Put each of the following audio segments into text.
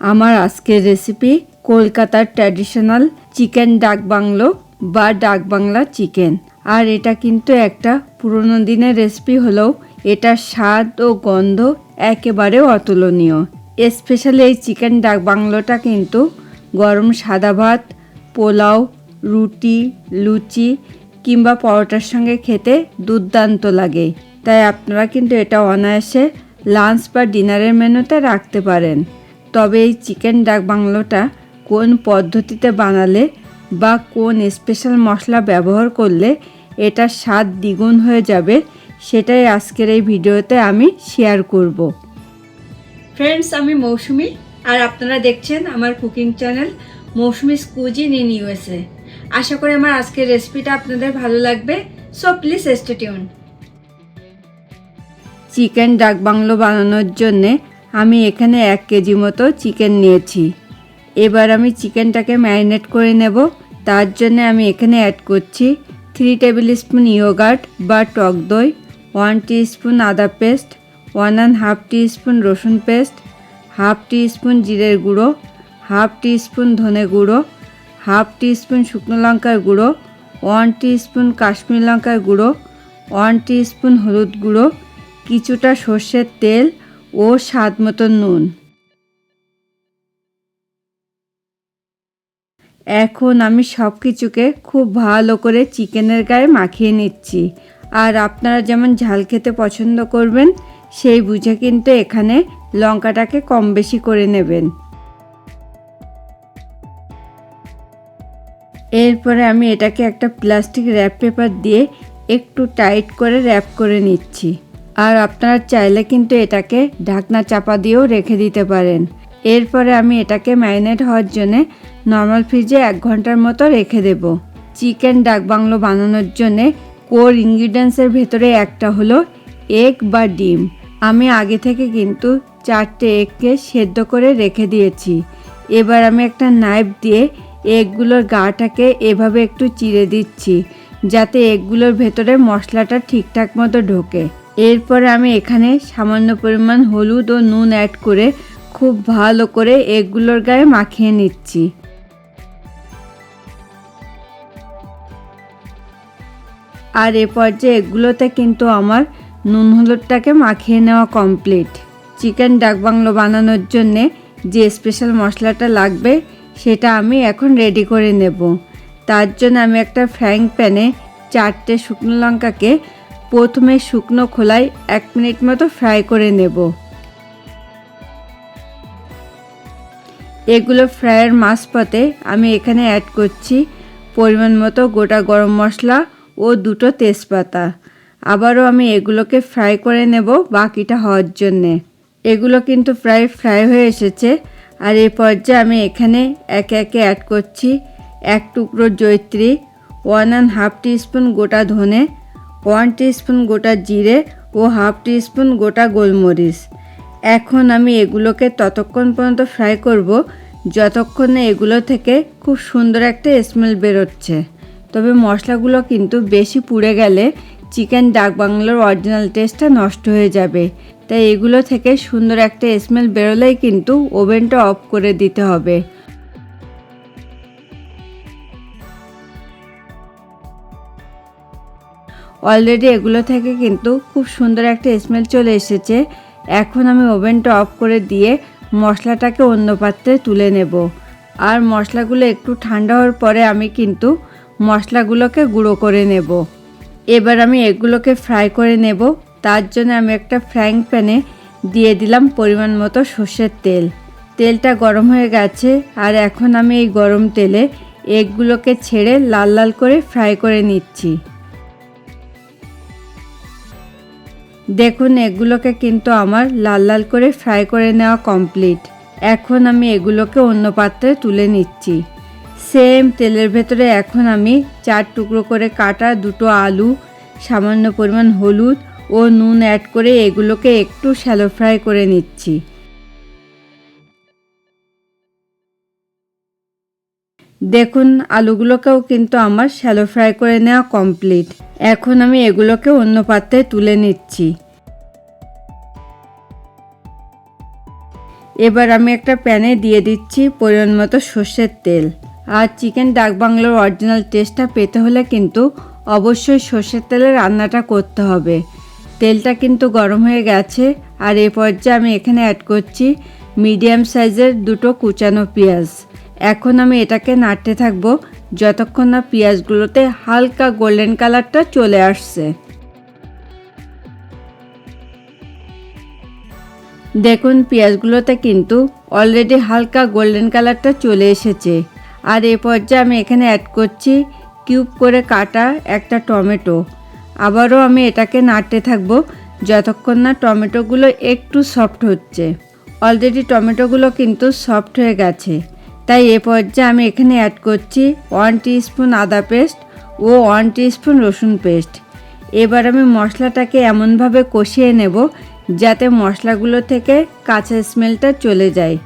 আমার আজকের রেসিপি কলকাতার ট্র্যাডিশনাল চিকেন ডাক বাংলো বা ডাক বাংলা চিকেন আর এটা কিন্তু একটা পুরনো দিনের রেসিপি হলেও এটার স্বাদ ও গন্ধ একেবারে অতুলনীয়। স্পেশালি এই চিকেন ডাক বাংলোটা কিন্তু গরম সাদা ভাত, পোলাও, রুটি, লুচি কিংবা পরোটার সঙ্গে খেতে দুর্দান্ত লাগে। তাই আপনারা কিন্তু এটা অনায়াসে লাঞ্চ বা ডিনারের মেনুতে রাখতে পারেন। তবে এই চিকেন ডাক বাংলোটা কোন পদ্ধতিতে বানালে বা কোন স্পেশাল মশলা ব্যবহার করলে এটার স্বাদ দ্বিগুণ হয়ে যাবে সেটাই আজকের এই ভিডিওতে আমি শেয়ার করব। ফ্রেন্ডস আমি মৌসুমি আর আপনারা দেখছেন আমার cooking channel Mousumi cuisine in USA আশা করি আমার আজকের রেসিপিটা আপনাদের ভালো লাগবে so please stay tune chicken dak bungalow বানানোর জন্যে আমি এখানে এক কেজি মতো চিকেন নিয়েছি। এবার আমি চিকেনটাকে ম্যারিনেট করে নেব। তার জন্য আমি এখানে অ্যাড করছি থ্রি টেবিল স্পুন ইয়োগার্ট বা টক দই ওয়ান স্পুন আদা paste one and half spoon রসুন পেস্ট হাফ স্পুন জিরের গুঁড়ো হাফ স্পুন ধনে গুঁড়ো হাফ স্পুন শুকনো লঙ্কার গুঁড়ো ওয়ান স্পুন কাশ্মীর লঙ্কার গুঁড়ো ওয়ান স্পুন হলুদ গুঁড়ো, কিছুটা সর্ষের তেল ও স্বাদ মতো নুন। এখন আমি সব কিছুকে খুব ভালো করে চিকেনের গায়ে মাখিয়ে নিচ্ছি। আর আপনারা যেমন ঝাল খেতে পছন্দ করবেন, সেই বুঝে কিন্তু এখানে লঙ্কাটাকে কম বেশি করে নেবেন। এরপরে আমি এটাকে একটা প্লাস্টিক র্যাপ পেপার দিয়ে একটু টাইট করে র্যাপ করে নিচ্ছি। আর আপনারা চাইলে কিন্তু এটাকে ঢাকনা চাপা দিয়েও রেখে দিতে পারেন। এরপরে আমি এটাকে ম্যারিনেট হওয়ার জন্যে নর্মাল ফ্রিজে এক ঘণ্টার মতো রেখে দেব। চিকেন ডাক বাংলো বানানোর জন্যে কোর ইনগ্রিডিয়েন্টসের ভেতরে একটা হলো এগ বা ডিম। আমি আগে থেকে কিন্তু চারটে এগকে সেদ্ধ করে রেখে দিয়েছি। এবার আমি একটা নাইফ দিয়ে এগগুলোর গাটাকে এভাবে একটু চিড়ে দিচ্ছি, যাতে এগগুলোর ভেতরে মশলাটা ঠিকঠাক মতো ঢোকে। এরপরে আমি এখানে সামান্য পরিমাণ হলুদ ও নুন অ্যাড করে খুব ভালো করে এগুলোর গায়ে মাখিয়ে নিচ্ছি। আর এ পর্যায়ে এগুলোতে কিন্তু আমার নুন হলুদটাকে মাখিয়ে নেওয়া কমপ্লিট চিকেন ডাক বাংলো বানানোর জন্যে যে স্পেশাল মশলাটা লাগবে সেটা আমি এখন রেডি করে নেব। তার জন্য আমি একটা ফ্রাইং প্যানে চারটে শুকনো লঙ্কাকে প্রথমে শুকনো খোলায় এক মিনিট মতো ফ্রাই করে নেব। এগুলো ফ্রাইয়ের মাঝপথে আমি এখানে অ্যাড করছি পরিমাণ মতো গোটা গরম মশলা ও দুটো তেজপাতা। আবারও আমি এগুলোকে ফ্রাই করে নেব বাকিটা হওয়ার জন্যে। এগুলো কিন্তু প্রায় ফ্রাই হয়ে এসেছে আর এই পর্যায়ে আমি এখানে একে একে অ্যাড করছি এক টুকরো জৈত্রী ওয়ান অ্যান্ড হাফ স্পুন গোটা ধনে ওয়ান স্পুন গোটা জিরে ও হাফ স্পুন গোটা গোলমরিচ। এখন আমি এগুলোকে ততক্ষণ পর্যন্ত ফ্রাই করব, যতক্ষণ এগুলো থেকে খুব সুন্দর একটা স্মেল বেরোচ্ছে। তবে মশলাগুলো কিন্তু বেশি পুড়ে গেলে চিকেন ডাক বাংলোর অরিজিনাল টেস্টটা নষ্ট হয়ে যাবে। তাই এগুলো থেকে সুন্দর একটা স্মেল বেরোলেই কিন্তু ওভেনটা অফ করে দিতে হবে। অলরেডি এগুলো থেকে কিন্তু খুব সুন্দর একটা স্মেল চলে এসেছে। এখন আমি ওভেনটা অফ করে দিয়ে মশলাটাকে অন্য পাত্রে তুলে নেব। আর মশলাগুলো একটু ঠান্ডা হওয়ার পরে আমি কিন্তু মশলাগুলোকে গুঁড়ো করে নেব। এবার আমি এগুলোকে ফ্রাই করে নেব। তার জন্য আমি একটা ফ্রাইং প্যানে দিয়ে দিলাম পরিমাণ মতো সর্ষের তেল। তেলটা গরম হয়ে গেছে আর এখন আমি এই গরম তেলে এগগুলোকে ছেড়ে লাল লাল করে ফ্রাই করে নিচ্ছি। দেখুন, এগুলোকে কিন্তু আমার লাল লাল করে ফ্রাই করে নেওয়া কমপ্লিট। এখন আমি এগুলোকে অন্য পাত্রে তুলে নিচ্ছি। সেম তেলের ভেতরে এখন আমি চার টুকরো করে কাটা দুটো আলু, সামান্য পরিমাণ হলুদ ও নুন অ্যাড করে এগুলোকে একটু শ্যালো ফ্রাই করে নিচ্ছি। দেখুন, আলুগুলোকেও কিন্তু আমার শ্যালো ফ্রাই করে নেওয়া কমপ্লিট। এখন আমি এগুলোকে অন্য পাত্রে তুলে নিচ্ছি। এবার আমি একটা প্যানে দিয়ে দিচ্ছি পরিমাণ মতো সর্ষের তেল। আর চিকেন ডাক বাংলোর অরিজিনাল টেস্টটা পেতে হলে কিন্তু অবশ্যই সর্ষের তেলে রান্নাটা করতে হবে। তেলটা কিন্তু গরম হয়ে গেছে। আর এ পর্যায়ে আমি এখানে অ্যাড করছি মিডিয়াম সাইজের দুটো কুচানো পেঁয়াজ। এখন আমি এটাকে নাড়তে থাকব যতক্ষণ না পেঁয়াজগুলোতে হালকা গোল্ডেন কালারটা চলে আসছে। দেখুন, পেঁয়াজগুলোতে কিন্তু অলরেডি হালকা গোল্ডেন কালারটা চলে এসেছে। আর এ পর্যায়ে আমি এখানে অ্যাড করছি কিউব করে কাটা একটা টমেটো। আবারও আমি এটাকে নাড়তে থাকব যতক্ষণ না টমেটোগুলো একটু সফট হচ্ছে। অলরেডি টমেটোগুলো কিন্তু সফট হয়ে গেছে। তাই এ পর্যায়ে আমি এখানে অ্যাড করছি ওয়ান স্পুন আদা পেস্ট ও ওয়ান স্পুন রসুন পেস্ট এবার আমি মশলাটাকে এমনভাবে কষিয়ে নেব যাতে মশলাগুলো থেকে কাঁচা স্মেলটা চলে যায়।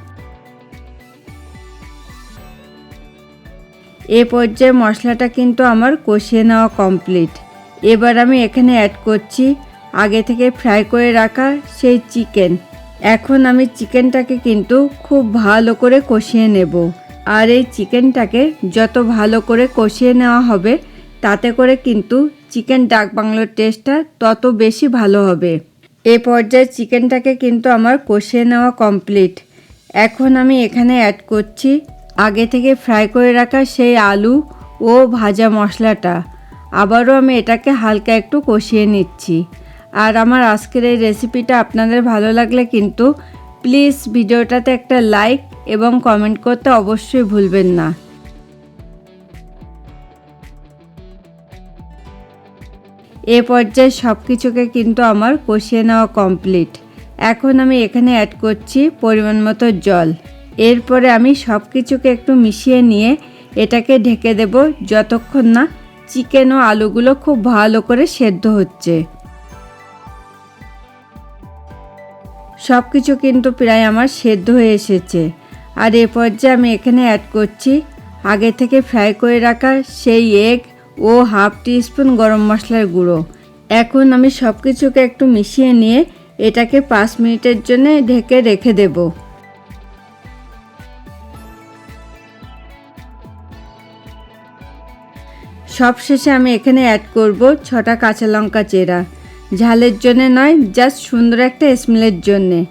এ পর্যায়ে মশলাটা কিন্তু আমার কষিয়ে নেওয়া কমপ্লিট এবার আমি এখানে অ্যাড করছি আগে থেকে ফ্রাই করে রাখা সেই চিকেন এখন আমি চিকেনটাকে কিন্তু খুব ভালো করে কষিয়ে নেব। আর এই চিকেনটাকে যত ভালো করে কষিয়ে নেওয়া হবে, তাতে করে কিন্তু চিকেন ডাক বাংলোর টেস্টটা তত বেশি ভালো হবে। এ পর্যায়ে চিকেনটাকে কিন্তু আমার কষিয়ে নেওয়া কমপ্লিট। এখন আমি এখানে অ্যাড করছি আগে থেকে ফ্রাই করে রাখা সেই আলু ও ভাজা মশলাটা। আবারও আমি এটাকে হালকা একটু কষিয়ে নিচ্ছি। আর আমার আজকের এই রেসিপিটা আপনাদের ভালো লাগলে কিন্তু প্লিজ ভিডিওটাতে একটা লাইক এবং কমেন্ট করতে অবশ্যই ভুলবেন না। এ পর্যায়ে সব কিছুকে কিন্তু আমার কষিয়ে নেওয়া কমপ্লিট এখন আমি এখানে অ্যাড করছি পরিমাণ মতো জল। এরপরে আমি সব কিছুকে একটু মিশিয়ে নিয়ে এটাকে ঢেকে দেব যতক্ষণ না চিকেন ও আলুগুলো খুব ভালো করে সেদ্ধ হচ্ছে। সব কিছু কিন্তু প্রায় আমার সেদ্ধ হয়ে এসেছে। আর এ পর্যায়ে আমি এখানে অ্যাড করছি আগে থেকে ফ্রাই করে রাখা সেই এগ ও হাফ টি স্পুন গরম মশলার গুঁড়ো। এখন আমি সব কিছুকে একটু মিশিয়ে নিয়ে এটাকে পাঁচ মিনিটের জন্য ঢেকে রেখে দেব। সব শেষে আমি এখানে অ্যাড করব ছটা কাঁচা লঙ্কা চেরা। ঝালের জন্য নয় জাস্ট সুন্দর একটা স্মেলের জন্যে।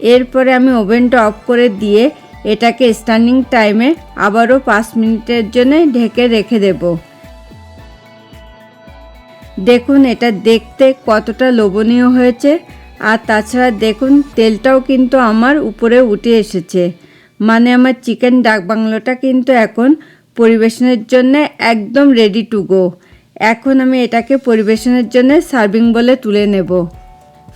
এরপরে আমি ওভেনটা অফ করে দিয়ে এটাকে স্ট্যান্ডিং টাইমে আবারও পাঁচ মিনিটের জন্য ঢেকে রেখে দেব। দেখুন, এটা দেখতে কতটা লোভনীয় হয়েছে। আর তাছাড়া দেখুন, তেলটাও কিন্তু আমার উপরে উঠে এসেছে। মানে আমার চিকেন ডাক বাংলোটা কিন্তু এখন পরিবেশনের জন্য একদম রেডি টু গো এখন আমি এটাকে পরিবেশনের জন্য সার্ভিং বলে তুলে নেব।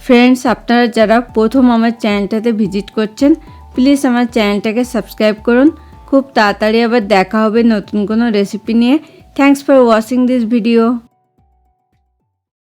ফ্রেন্ডস আপনারা যারা প্রথম আমার চ্যানেলটাতে ভিজিট করছেন প্লিজ আমার চ্যানেলটাকে সাবস্ক্রাইব করুন। খুব তাড়াতাড়ি আবার দেখা হবে নতুন কোনো রেসিপি নিয়ে। Thanks for watching this video